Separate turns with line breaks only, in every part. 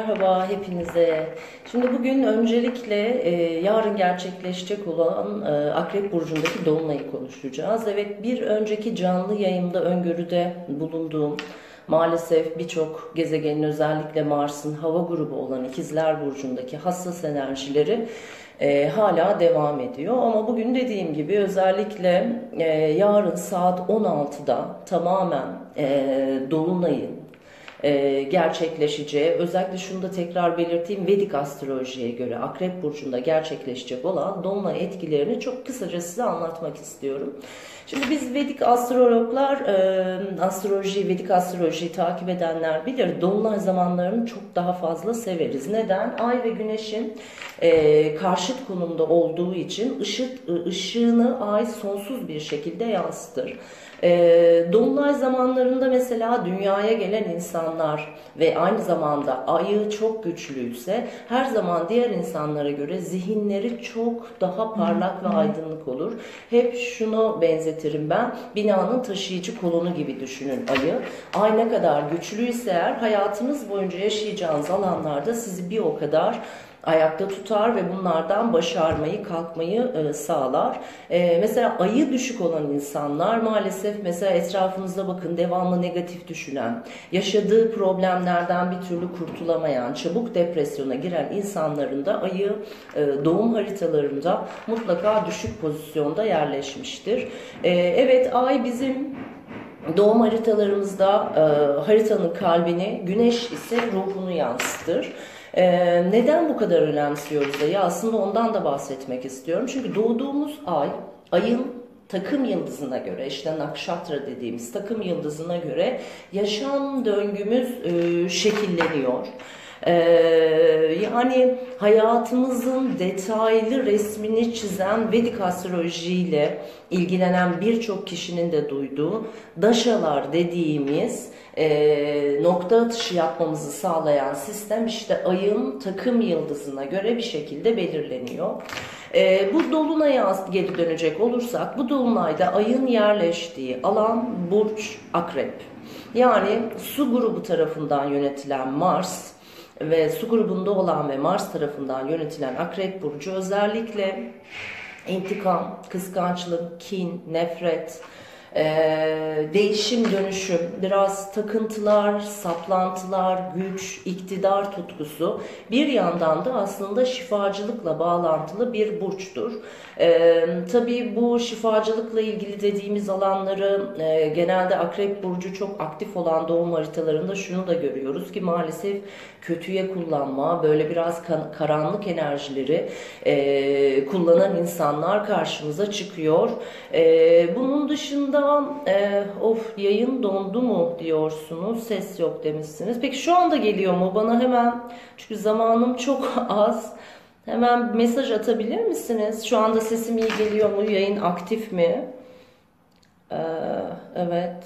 Merhaba hepinize. Şimdi bugün öncelikle e, yarın gerçekleşecek olan e, Akrep Burcu'ndaki Dolunay'ı konuşacağız. Evet bir önceki canlı yayımda öngörüde bulunduğum maalesef birçok gezegenin özellikle Mars'ın hava grubu olan İkizler Burcu'ndaki hassas enerjileri e, hala devam ediyor. Ama bugün dediğim gibi özellikle e, yarın saat 16'da tamamen e, Dolunay'ın e, gerçekleşeceği, özellikle şunu da tekrar belirteyim, Vedik astrolojiye göre Akrep Burcu'nda gerçekleşecek olan dolunay etkilerini çok kısaca size anlatmak istiyorum. Şimdi biz Vedik astrologlar, e, astroloji, Vedik astrolojiyi takip edenler bilir, dolunay zamanlarını çok daha fazla severiz. Neden? Ay ve güneşin e, karşıt konumda olduğu için ışık, ışığını ay sonsuz bir şekilde yansıtır. E, dolunay zamanlarında mesela dünyaya gelen insanlar ve aynı zamanda ayı çok güçlüyse her zaman diğer insanlara göre zihinleri çok daha parlak ve aydınlık olur. Hep şunu benzetirim ben binanın taşıyıcı kolonu gibi düşünün ayı. Ay ne kadar güçlüyse eğer hayatınız boyunca yaşayacağınız alanlarda sizi bir o kadar ayakta tutar ve bunlardan başarmayı, kalkmayı e, sağlar. E, mesela ayı düşük olan insanlar maalesef mesela etrafınıza bakın devamlı negatif düşünen, yaşadığı problemlerden bir türlü kurtulamayan, çabuk depresyona giren insanların da ayı e, doğum haritalarında mutlaka düşük pozisyonda yerleşmiştir. E, evet ay bizim Doğum haritalarımızda e, haritanın kalbini, güneş ise ruhunu yansıtır. Ee, neden bu kadar önemsiyoruz ayı? Aslında ondan da bahsetmek istiyorum. Çünkü doğduğumuz ay, ayın takım yıldızına göre işte nakşatra dediğimiz takım yıldızına göre yaşam döngümüz e, şekilleniyor. Ee, yani hayatımızın detaylı resmini çizen Vedik astrolojiyle ilgilenen birçok kişinin de duyduğu daşalar dediğimiz e, nokta atışı yapmamızı sağlayan sistem işte ayın takım yıldızına göre bir şekilde belirleniyor. E, bu dolunaya geri dönecek olursak bu dolunayda ayın yerleştiği alan burç akrep. Yani su grubu tarafından yönetilen Mars ve su grubunda olan ve Mars tarafından yönetilen akrep burcu özellikle intikam, kıskançlık, kin, nefret, ee, değişim dönüşüm, biraz takıntılar, saplantılar, güç, iktidar tutkusu bir yandan da aslında şifacılıkla bağlantılı bir burçtur. Ee, tabii bu şifacılıkla ilgili dediğimiz alanları e, genelde Akrep Burcu çok aktif olan doğum haritalarında şunu da görüyoruz ki maalesef kötüye kullanma, böyle biraz karanlık enerjileri e, kullanan insanlar karşımıza çıkıyor. E, bunun dışında anda e, of yayın dondu mu diyorsunuz. Ses yok demişsiniz. Peki şu anda geliyor mu? Bana hemen çünkü zamanım çok az. Hemen mesaj atabilir misiniz? Şu anda sesim iyi geliyor mu? Yayın aktif mi? Ee, evet.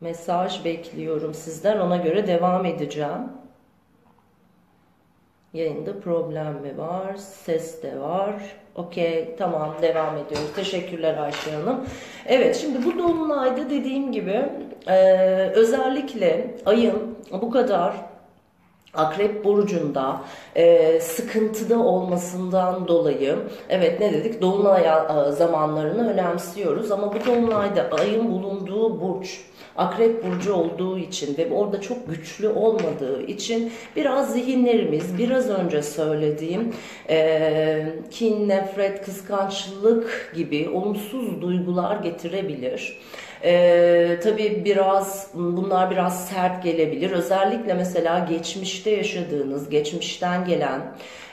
Mesaj bekliyorum sizden. Ona göre devam edeceğim. Yayında problem mi var? Ses de var. Okey tamam devam ediyoruz. Teşekkürler Ayşe Hanım. Evet şimdi bu dolunayda dediğim gibi e, özellikle ayın bu kadar Akrep burcunda e, sıkıntıda olmasından dolayı evet ne dedik dolunay e, zamanlarını önemsiyoruz ama bu dolunayda ayın bulunduğu burç Akrep burcu olduğu için ve orada çok güçlü olmadığı için biraz zihinlerimiz biraz önce söylediğim e, kin, nefret, kıskançlık gibi olumsuz duygular getirebilir. Ee, tabii biraz bunlar biraz sert gelebilir. Özellikle mesela geçmişte yaşadığınız, geçmişten gelen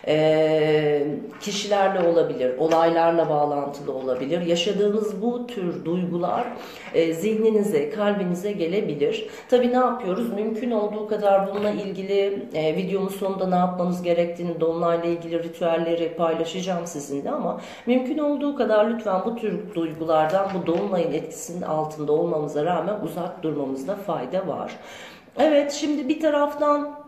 e, kişilerle olabilir, olaylarla bağlantılı olabilir. Yaşadığınız bu tür duygular e, zihninize, kalbinize gelebilir. Tabii ne yapıyoruz? Mümkün olduğu kadar bununla ilgili e, videomun sonunda ne yapmanız gerektiğini, dolunayla ilgili ritüelleri paylaşacağım sizinle ama mümkün olduğu kadar lütfen bu tür duygulardan, bu dolunayın etkisinin altında olmamıza rağmen uzak durmamızda fayda var. Evet şimdi bir taraftan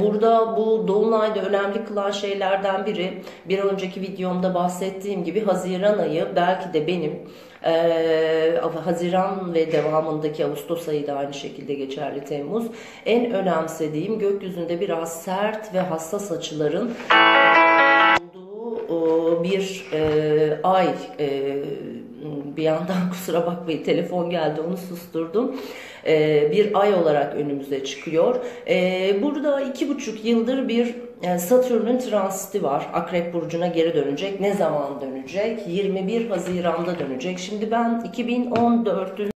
burada bu Dolunay'da önemli kılan şeylerden biri bir önceki videomda bahsettiğim gibi Haziran ayı belki de benim Ee, Haziran ve devamındaki Ağustos ayı da aynı şekilde geçerli Temmuz. En önemsediğim gökyüzünde biraz sert ve hassas açıların olduğu bir e, ay e, bir yandan kusura bakmayın telefon geldi onu susturdum. Ee, bir ay olarak önümüze çıkıyor. Ee, burada iki buçuk yıldır bir e, Satürn'ün transiti var. Akrep Burcu'na geri dönecek. Ne zaman dönecek? 21 Haziran'da dönecek. Şimdi ben 2014'ün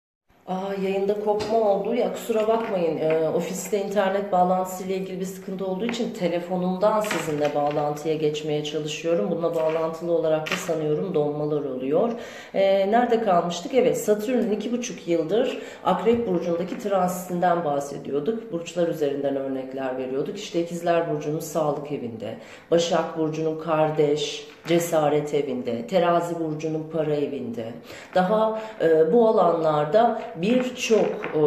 Aa, yayında kopma oldu. Ya kusura bakmayın. E, ofiste internet bağlantısı ile ilgili bir sıkıntı olduğu için telefonumdan sizinle bağlantıya geçmeye çalışıyorum. Bununla bağlantılı olarak da sanıyorum donmalar oluyor. E, nerede kalmıştık? Evet Satürn'ün iki buçuk yıldır Akrep Burcu'ndaki transitinden bahsediyorduk. Burçlar üzerinden örnekler veriyorduk. İşte İkizler Burcu'nun sağlık evinde, Başak Burcu'nun kardeş, cesaret evinde, terazi burcunun para evinde. Daha e, bu alanlarda birçok e,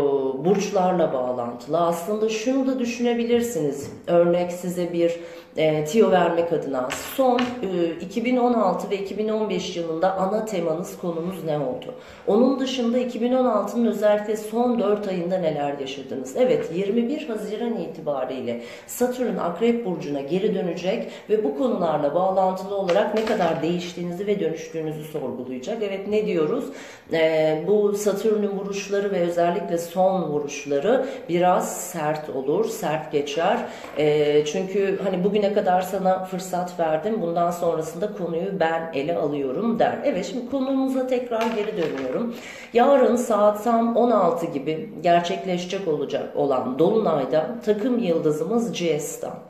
burçlarla bağlantılı. Aslında şunu da düşünebilirsiniz. Örnek size bir e, tiyo vermek adına. Son e, 2016 ve 2015 yılında ana temanız konumuz ne oldu? Onun dışında 2016'nın özellikle son 4 ayında neler yaşadınız? Evet 21 Haziran itibariyle Satürn Akrep Burcu'na geri dönecek ve bu konularla bağlantılı olarak ne kadar değiştiğinizi ve dönüştüğünüzü sorgulayacak. Evet ne diyoruz? E, bu Satürn'ün vuruşları ve özellikle son vuruşları biraz sert olur, sert geçer. E, çünkü hani bugüne kadar sana fırsat verdim. Bundan sonrasında konuyu ben ele alıyorum der. Evet şimdi konumuza tekrar geri dönüyorum. Yarın saat tam 16 gibi gerçekleşecek olacak olan Dolunay'da takım yıldızımız Cesta.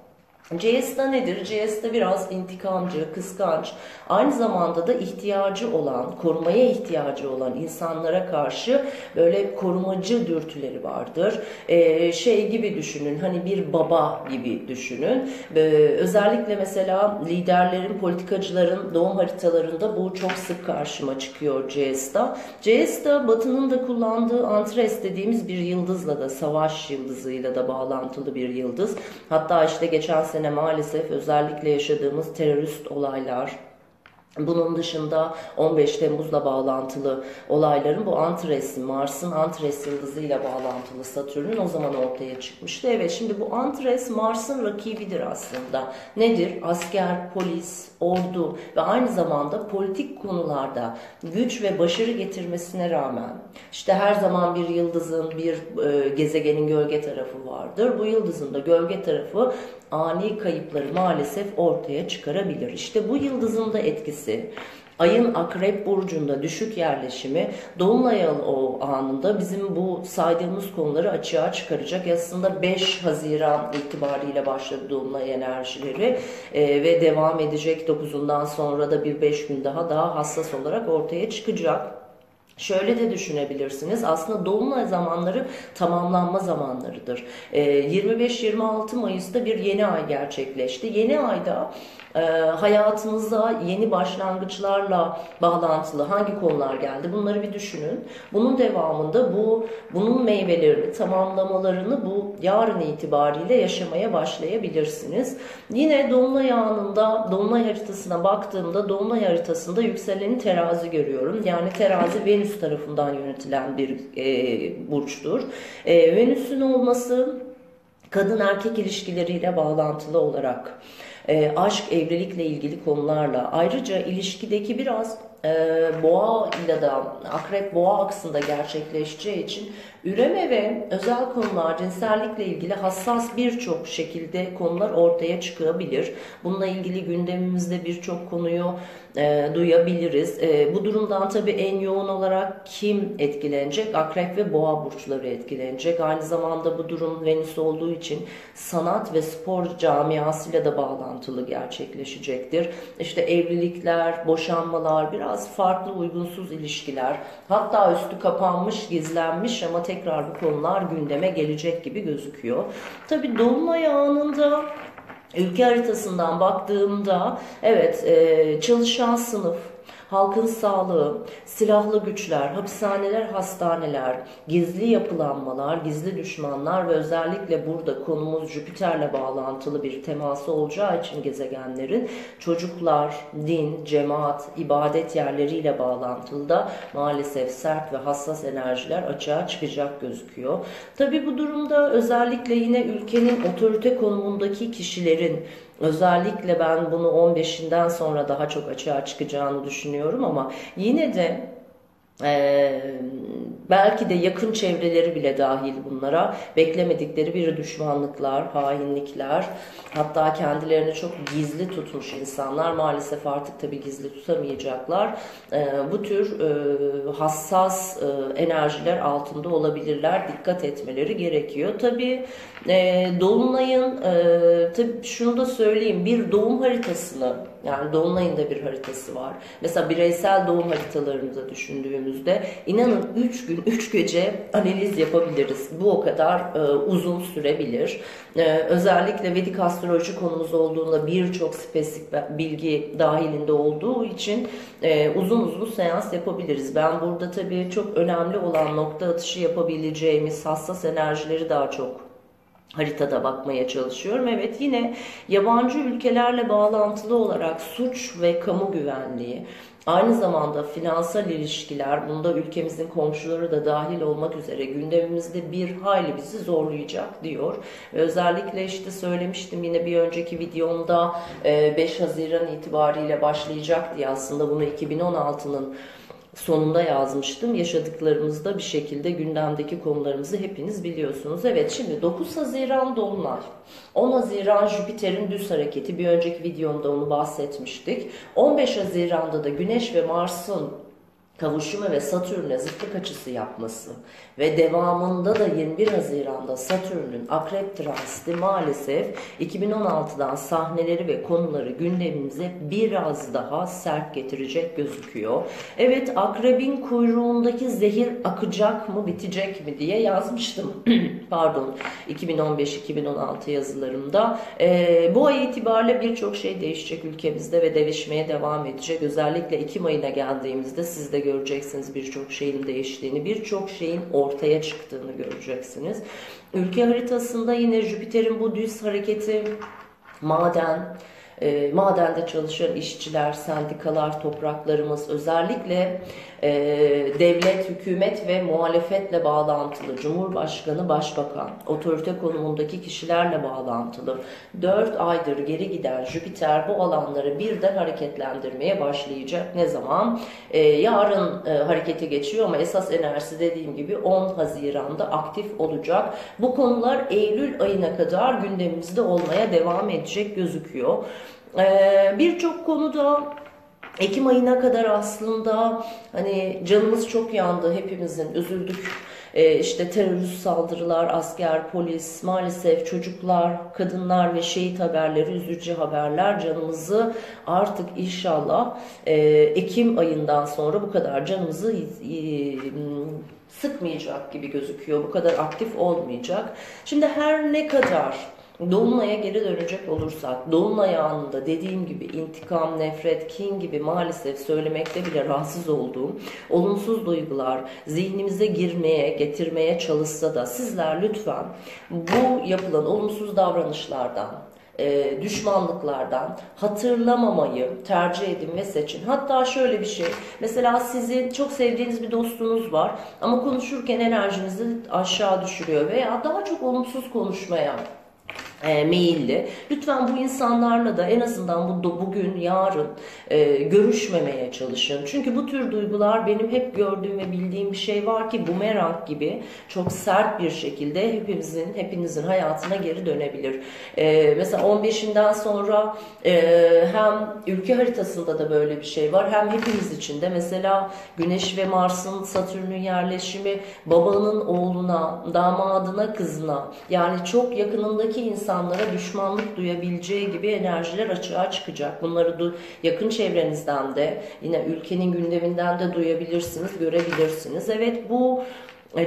Cesta nedir? Cesta biraz intikamcı, kıskanç, aynı zamanda da ihtiyacı olan, korumaya ihtiyacı olan insanlara karşı böyle korumacı dürtüleri vardır. Ee, şey gibi düşünün, hani bir baba gibi düşünün. Ee, özellikle mesela liderlerin, politikacıların doğum haritalarında bu çok sık karşıma çıkıyor Cesta. Cesta Batı'nın da kullandığı Antres dediğimiz bir yıldızla da, savaş yıldızıyla da bağlantılı bir yıldız. Hatta işte geçen sene sene maalesef özellikle yaşadığımız terörist olaylar, bunun dışında 15 Temmuz'la bağlantılı olayların bu Antres, Mars'ın Antres yıldızıyla bağlantılı Satürn'ün o zaman ortaya çıkmıştı. Evet şimdi bu Antres Mars'ın rakibidir aslında. Nedir? Asker, polis, ordu ve aynı zamanda politik konularda güç ve başarı getirmesine rağmen işte her zaman bir yıldızın, bir e, gezegenin gölge tarafı vardır. Bu yıldızın da gölge tarafı ani kayıpları maalesef ortaya çıkarabilir. İşte bu yıldızın da etkisi Ayın akrep burcunda düşük yerleşimi Dolunay o anında bizim bu saydığımız konuları açığa çıkaracak. Aslında 5 Haziran itibariyle başladı Dolunay enerjileri e, ve devam edecek 9'undan sonra da bir 5 gün daha daha hassas olarak ortaya çıkacak. Şöyle de düşünebilirsiniz. Aslında dolunay zamanları tamamlanma zamanlarıdır. 25-26 Mayıs'ta bir yeni ay gerçekleşti. Yeni ayda e, hayatınıza yeni başlangıçlarla bağlantılı hangi konular geldi bunları bir düşünün. Bunun devamında bu bunun meyvelerini, tamamlamalarını bu yarın itibariyle yaşamaya başlayabilirsiniz. Yine dolunay anında dolunay haritasına baktığımda dolunay haritasında yükseleni terazi görüyorum. Yani terazi Venüs tarafından yönetilen bir e, burçtur. E, Venüs'ün olması kadın erkek ilişkileriyle bağlantılı olarak e, aşk, evlilikle ilgili konularla ayrıca ilişkideki biraz e, boğa ile de akrep boğa aksında gerçekleşeceği için üreme ve özel konular cinsellikle ilgili hassas birçok şekilde konular ortaya çıkabilir. Bununla ilgili gündemimizde birçok konuyu e, duyabiliriz. E, bu durumdan tabii en yoğun olarak kim etkilenecek? Akrep ve boğa burçları etkilenecek. Aynı zamanda bu durum Venüs olduğu için sanat ve spor camiasıyla da bağlantılı gerçekleşecektir. İşte evlilikler, boşanmalar, biraz farklı uygunsuz ilişkiler, hatta üstü kapanmış, gizlenmiş ama tekrar bu konular gündeme gelecek gibi gözüküyor. Tabii dolunay anında Ülke haritasından baktığımda evet e, çalışan sınıf, halkın sağlığı, silahlı güçler, hapishaneler, hastaneler, gizli yapılanmalar, gizli düşmanlar ve özellikle burada konumuz Jüpiter'le bağlantılı bir teması olacağı için gezegenlerin çocuklar, din, cemaat, ibadet yerleriyle bağlantılı da maalesef sert ve hassas enerjiler açığa çıkacak gözüküyor. Tabi bu durumda özellikle yine ülkenin otorite konumundaki kişilerin özellikle ben bunu 15'inden sonra daha çok açığa çıkacağını düşünüyorum ama yine de ee, belki de yakın çevreleri bile dahil bunlara beklemedikleri bir düşmanlıklar, hainlikler, hatta kendilerini çok gizli tutmuş insanlar maalesef artık tabi gizli tutamayacaklar. Ee, bu tür e, hassas e, enerjiler altında olabilirler. Dikkat etmeleri gerekiyor. Tabi e, Dolunay'ın tabi şunu da söyleyeyim bir doğum haritasını yani Dolunay'ın da bir haritası var. Mesela bireysel doğum haritalarımızı düşündüğümüzde inanın 3 gün 3 gece analiz yapabiliriz. Bu o kadar e, uzun sürebilir. E, özellikle Vedik astroloji konumuz olduğunda birçok spesifik bilgi dahilinde olduğu için e, uzun uzun seans yapabiliriz. Ben burada tabii çok önemli olan nokta atışı yapabileceğimiz hassas enerjileri daha çok haritada bakmaya çalışıyorum. Evet yine yabancı ülkelerle bağlantılı olarak suç ve kamu güvenliği, aynı zamanda finansal ilişkiler, bunda ülkemizin komşuları da dahil olmak üzere gündemimizde bir hayli bizi zorlayacak diyor. Özellikle işte söylemiştim yine bir önceki videomda 5 Haziran itibariyle başlayacak diye aslında bunu 2016'nın sonunda yazmıştım. Yaşadıklarımızda bir şekilde gündemdeki konularımızı hepiniz biliyorsunuz. Evet şimdi 9 Haziran Dolunay, 10 Haziran Jüpiter'in düz hareketi bir önceki videomda onu bahsetmiştik. 15 Haziran'da da Güneş ve Mars'ın kavuşumu ve Satürn'e zıtlık açısı yapması ve devamında da 21 Haziran'da Satürn'ün akrep transiti maalesef 2016'dan sahneleri ve konuları gündemimize biraz daha sert getirecek gözüküyor. Evet akrebin kuyruğundaki zehir akacak mı bitecek mi diye yazmıştım. Pardon 2015-2016 yazılarımda. Ee, bu ay itibariyle birçok şey değişecek ülkemizde ve değişmeye devam edecek. Özellikle Ekim ayına geldiğimizde siz de göreceksiniz birçok şeyin değiştiğini, birçok şeyin ortaya çıktığını göreceksiniz. Ülke haritasında yine Jüpiter'in bu düz hareketi maden, e, madende çalışan işçiler, sendikalar, topraklarımız özellikle e, devlet, hükümet ve muhalefetle bağlantılı, Cumhurbaşkanı, Başbakan, otorite konumundaki kişilerle bağlantılı 4 aydır geri giden Jüpiter bu alanları birden hareketlendirmeye başlayacak. Ne zaman? E, yarın e, harekete geçiyor ama esas enerjisi dediğim gibi 10 Haziran'da aktif olacak. Bu konular Eylül ayına kadar gündemimizde olmaya devam edecek gözüküyor. Ee, Birçok konuda Ekim ayına kadar aslında hani canımız çok yandı hepimizin üzüldük. Ee, işte terörist saldırılar, asker, polis, maalesef çocuklar, kadınlar ve şehit haberleri, üzücü haberler canımızı artık inşallah e, Ekim ayından sonra bu kadar canımızı e, sıkmayacak gibi gözüküyor. Bu kadar aktif olmayacak. Şimdi her ne kadar Dolunay'a geri dönecek olursak, Dolunay anında dediğim gibi intikam, nefret, kin gibi maalesef söylemekte bile rahatsız olduğum olumsuz duygular zihnimize girmeye, getirmeye çalışsa da sizler lütfen bu yapılan olumsuz davranışlardan, e, düşmanlıklardan hatırlamamayı tercih edin ve seçin. Hatta şöyle bir şey, mesela sizin çok sevdiğiniz bir dostunuz var ama konuşurken enerjinizi aşağı düşürüyor veya daha çok olumsuz konuşmaya e, meyilli. Lütfen bu insanlarla da en azından bu bugün, yarın e, görüşmemeye çalışın. Çünkü bu tür duygular benim hep gördüğüm ve bildiğim bir şey var ki bumerang gibi çok sert bir şekilde hepimizin, hepinizin hayatına geri dönebilir. E, mesela 15'inden sonra e, hem ülke haritasında da böyle bir şey var hem hepimiz için de mesela Güneş ve Mars'ın Satürn'ün yerleşimi babanın oğluna, damadına, kızına yani çok yakınındaki insan insanlara düşmanlık duyabileceği gibi enerjiler açığa çıkacak. Bunları yakın çevrenizden de yine ülkenin gündeminden de duyabilirsiniz, görebilirsiniz. Evet bu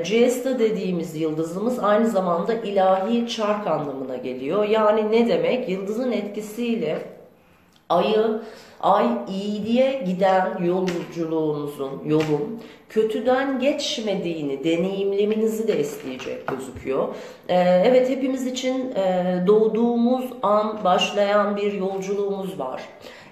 Cesta e, dediğimiz yıldızımız aynı zamanda ilahi çark anlamına geliyor. Yani ne demek? Yıldızın etkisiyle Ayı, ay iyiliğe giden yolculuğunuzun, yolun kötüden geçmediğini deneyimlemenizi de isteyecek gözüküyor. Ee, evet hepimiz için e, doğduğumuz an başlayan bir yolculuğumuz var.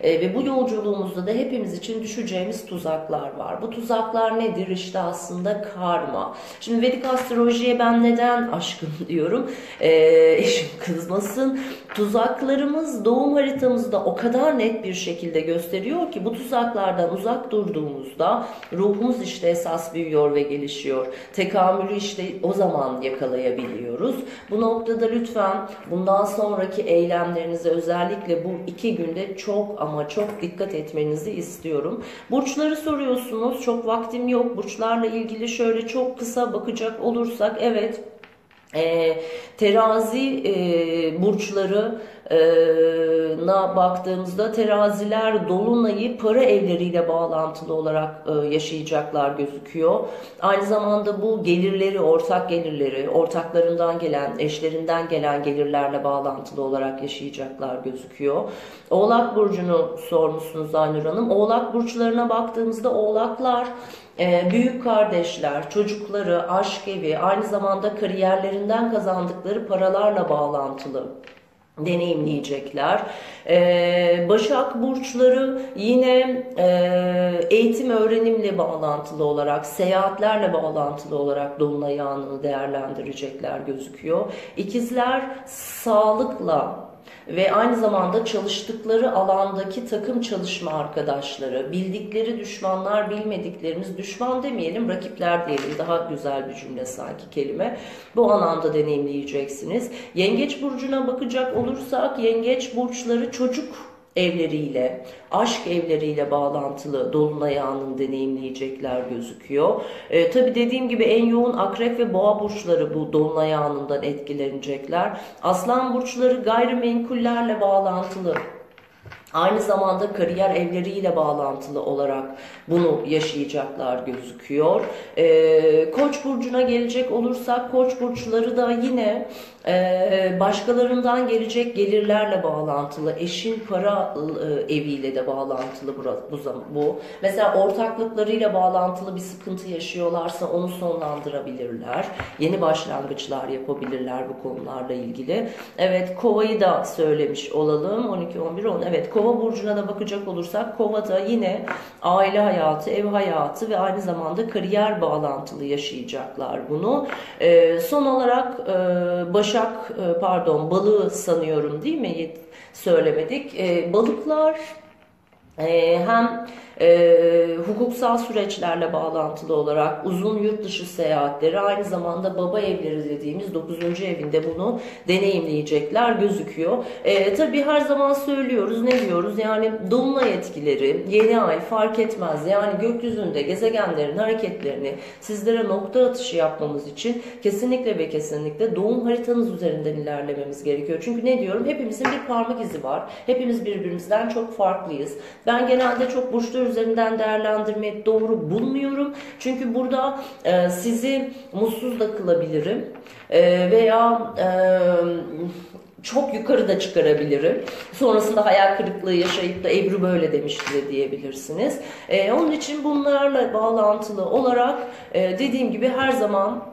E, ve bu yolculuğumuzda da hepimiz için düşeceğimiz tuzaklar var. Bu tuzaklar nedir? İşte aslında karma. Şimdi Vedik astrolojiye ben neden aşkın diyorum? E, eşim kızmasın. Tuzaklarımız doğum haritamızda o kadar net bir şekilde gösteriyor ki bu tuzaklardan uzak durduğumuzda ruhumuz işte esas büyüyor ve gelişiyor. Tekamülü işte o zaman yakalayabiliyoruz. Bu noktada lütfen bundan sonraki eylemlerinize özellikle bu iki günde çok ama çok dikkat etmenizi istiyorum. Burçları soruyorsunuz. Çok vaktim yok. Burçlarla ilgili şöyle çok kısa bakacak olursak evet e, terazi e, burçları na baktığımızda teraziler dolunayı para evleriyle bağlantılı olarak e, yaşayacaklar gözüküyor. Aynı zamanda bu gelirleri, ortak gelirleri, ortaklarından gelen, eşlerinden gelen gelirlerle bağlantılı olarak yaşayacaklar gözüküyor. Oğlak burcunu sormuşsunuz Aynur Hanım. Oğlak burçlarına baktığımızda oğlaklar e, büyük kardeşler, çocukları, aşk evi, aynı zamanda kariyerlerinden kazandıkları paralarla bağlantılı deneyimleyecekler. Ee, Başak burçları yine e, eğitim öğrenimle bağlantılı olarak, seyahatlerle bağlantılı olarak dolunay anını değerlendirecekler gözüküyor. İkizler sağlıkla ve aynı zamanda çalıştıkları alandaki takım çalışma arkadaşları, bildikleri düşmanlar, bilmediklerimiz düşman demeyelim, rakipler diyelim. Daha güzel bir cümle sanki kelime. Bu anlamda deneyimleyeceksiniz. Yengeç burcuna bakacak olursak yengeç burçları çocuk evleriyle, aşk evleriyle bağlantılı dolunay anını deneyimleyecekler gözüküyor. E, Tabi dediğim gibi en yoğun akrep ve boğa burçları bu dolunay anından etkilenecekler. Aslan burçları gayrimenkullerle bağlantılı Aynı zamanda kariyer evleriyle bağlantılı olarak bunu yaşayacaklar gözüküyor. Ee, Koç burcuna gelecek olursak Koç burçları da yine e, başkalarından gelecek gelirlerle bağlantılı, eşin para e, eviyle de bağlantılı bu, bu. Mesela ortaklıklarıyla bağlantılı bir sıkıntı yaşıyorlarsa onu sonlandırabilirler. Yeni başlangıçlar yapabilirler bu konularla ilgili. Evet Kova'yı da söylemiş olalım. 12 11 10. Evet Kova burcuna da bakacak olursak Kova'da yine aile hayatı, ev hayatı ve aynı zamanda kariyer bağlantılı yaşayacaklar bunu. E, son olarak e, Başak e, pardon balığı sanıyorum değil mi? Söylemedik. E, balıklar e, hem e, hukuksal süreçlerle bağlantılı olarak uzun yurt dışı seyahatleri aynı zamanda baba evleri dediğimiz 9. evinde bunu deneyimleyecekler gözüküyor. E, tabii her zaman söylüyoruz ne diyoruz yani dolunay etkileri yeni ay fark etmez yani gökyüzünde gezegenlerin hareketlerini sizlere nokta atışı yapmamız için kesinlikle ve kesinlikle doğum haritanız üzerinden ilerlememiz gerekiyor. Çünkü ne diyorum hepimizin bir parmak izi var. Hepimiz birbirimizden çok farklıyız. Ben genelde çok burçlar üzerinden değerlendirmeyi doğru bulmuyorum. Çünkü burada e, sizi mutsuz da kılabilirim. E, veya e, çok yukarı da çıkarabilirim. Sonrasında hayal kırıklığı yaşayıp da Ebru böyle demişti de diyebilirsiniz. E, onun için bunlarla bağlantılı olarak e, dediğim gibi her zaman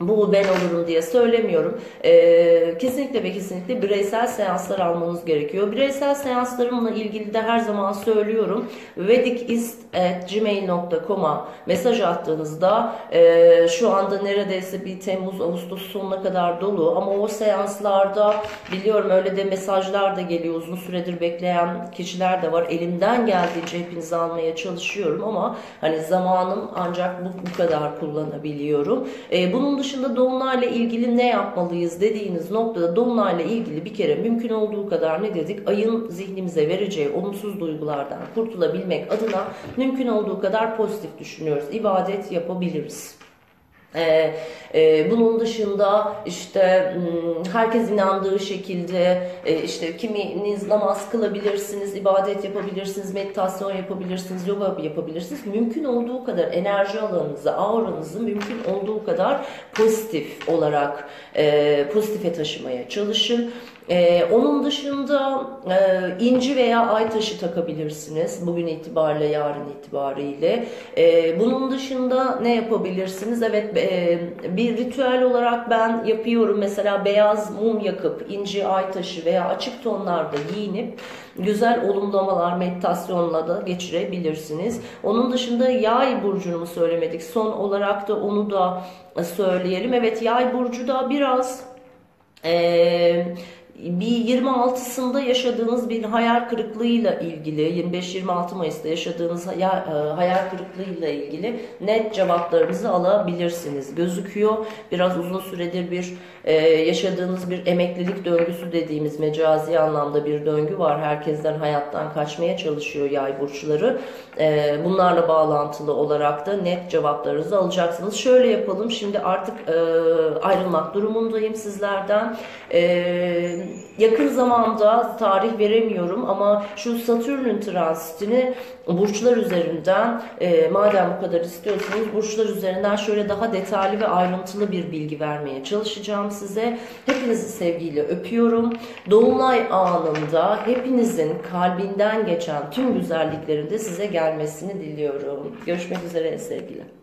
bu ben olurum diye söylemiyorum. Ee, kesinlikle ve kesinlikle bireysel seanslar almanız gerekiyor. Bireysel seanslarımla ilgili de her zaman söylüyorum. vedicist.gmail.com'a mesaj attığınızda e, şu anda neredeyse bir Temmuz, Ağustos sonuna kadar dolu ama o seanslarda biliyorum öyle de mesajlar da geliyor. Uzun süredir bekleyen kişiler de var. Elimden geldiğince hepinizi almaya çalışıyorum ama hani zamanım ancak bu, bu kadar kullanabiliyorum. E, bunun dışında dolunayla ilgili ne yapmalıyız dediğiniz noktada dolunayla ilgili bir kere mümkün olduğu kadar ne dedik? Ayın zihnimize vereceği olumsuz duygulardan kurtulabilmek adına mümkün olduğu kadar pozitif düşünüyoruz. İbadet yapabiliriz. Ee, e, bunun dışında işte hmm, herkes inandığı şekilde e, işte kiminiz namaz kılabilirsiniz, ibadet yapabilirsiniz, meditasyon yapabilirsiniz, yoga yapabilirsiniz. Mümkün olduğu kadar enerji alanınızı, auranızı mümkün olduğu kadar pozitif olarak e, pozitife taşımaya çalışın. Ee, onun dışında e, inci veya ay taşı takabilirsiniz bugün itibariyle yarın itibariyle. Ee, bunun dışında ne yapabilirsiniz? Evet e, bir ritüel olarak ben yapıyorum mesela beyaz mum yakıp inci ay taşı veya açık tonlarda giyinip güzel olumlamalar meditasyonla da geçirebilirsiniz. Onun dışında yay burcunu söylemedik. Son olarak da onu da söyleyelim. Evet yay burcu da biraz eee bir 26'sında yaşadığınız bir hayal kırıklığıyla ilgili 25-26 Mayıs'ta yaşadığınız hayal, e, hayal kırıklığıyla ilgili net cevaplarınızı alabilirsiniz. Gözüküyor biraz uzun süredir bir e, yaşadığınız bir emeklilik döngüsü dediğimiz mecazi anlamda bir döngü var. Herkesten hayattan kaçmaya çalışıyor yay burçları. E, bunlarla bağlantılı olarak da net cevaplarınızı alacaksınız. Şöyle yapalım şimdi artık e, ayrılmak durumundayım sizlerden. Eee yakın zamanda tarih veremiyorum ama şu Satürn'ün transitini burçlar üzerinden e, madem bu kadar istiyorsanız burçlar üzerinden şöyle daha detaylı ve ayrıntılı bir bilgi vermeye çalışacağım size. Hepinizi sevgiyle öpüyorum. Dolunay anında hepinizin kalbinden geçen tüm güzelliklerin de size gelmesini diliyorum. Görüşmek üzere sevgiler.